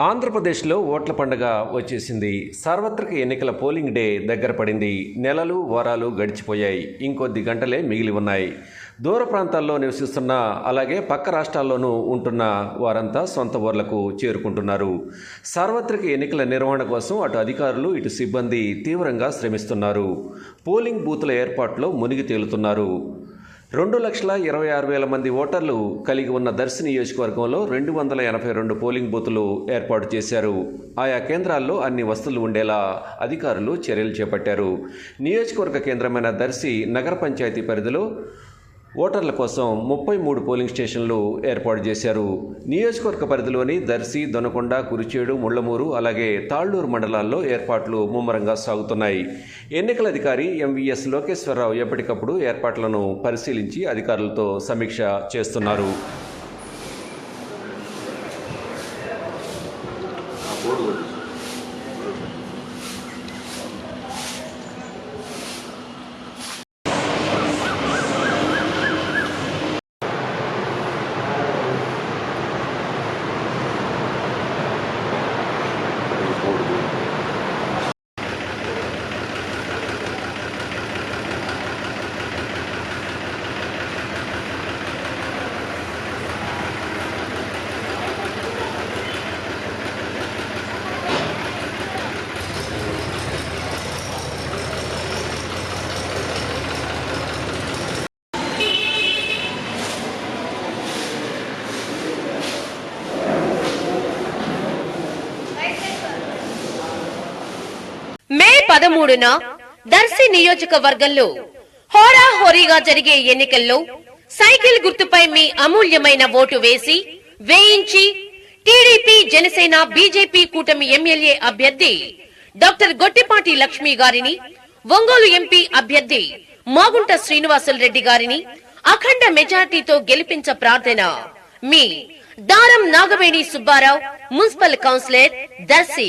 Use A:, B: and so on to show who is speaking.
A: ఆంధ్రప్రదేశ్లో ఓట్ల పండగ వచ్చేసింది. సార్వత్రిక ఎన్నికల పోలింగ్ డే దగ్గర పడింది. నెలలు వారాలు గడిచిపోయాయి. ఇంకొద్ది గంటలే మిగిలి ఉన్నాయి. దూర ప్రాంతాల్లో నివసిస్తున్న అలాగే పక్క రాష్ట్రాల్లోనూ ఉంటున్న వారంతా సొంత ఊర్లకు చేరుకుంటున్నారు. సార్వత్రిక ఎన్నికల నిర్వహణ కోసం అటు అధికారులు ఇటు సిబ్బంది తీవ్రంగా శ్రమిస్తున్నారు. పోలింగ్ బూతుల ఏర్పాట్లో మునిగి తేలుతున్నారు. రెండు లక్షల ఇరవై ఆరు వేల మంది ఓటర్లు కలిగి ఉన్న దర్శి నియోజకవర్గంలో రెండు వందల ఎనభై రెండు పోలింగ్ బూతులు ఏర్పాటు చేశారు. ఆయా కేంద్రాల్లో అన్ని వస్తువులు ఉండేలా అధికారులు చర్యలు చేపట్టారు. నియోజకవర్గ కేంద్రమైన దర్శి నగర పంచాయతీ పరిధిలో ఓటర్ల కోసం ముప్పై మూడు పోలింగ్ స్టేషన్లు ఏర్పాటు చేశారు. నియోజకవర్గ పరిధిలోని దర్శి దొనకొండ కురిచేడు ముళ్ళమూరు అలాగే తాళ్ళూరు మండలాల్లో ఏర్పాట్లు ముమ్మరంగా సాగుతున్నాయి. ఎన్నికల అధికారి ఎంవీఎస్ లోకేశ్వరరావు ఎప్పటికప్పుడు ఏర్పాట్లను పరిశీలించి అధికారులతో సమీక్ష చేస్తున్నారు.
B: మే పదమూడున దర్శి నియోజకవర్గంలో హోరాహోరీగా జరిగే ఎన్నికల్లో సైకిల్ గుర్తుపై మీ అమూల్యమైన ఓటు వేసి వేయించి టీడీపీ జనసేన బీజేపీ కూటమి ఎమ్మెల్యే అభ్యర్థి డాక్టర్ గొట్టిపాటి లక్ష్మి గారిని ఒంగోలు ఎంపీ అభ్యర్థి మాగుంట శ్రీనివాసులు రెడ్డి గారిని అఖండ మెజార్టీతో గెలిపించ ప్రార్థన మీ దారం నాగవేణి సుబ్బారావు మున్సిపల్ కౌన్సిలర్ దర్శి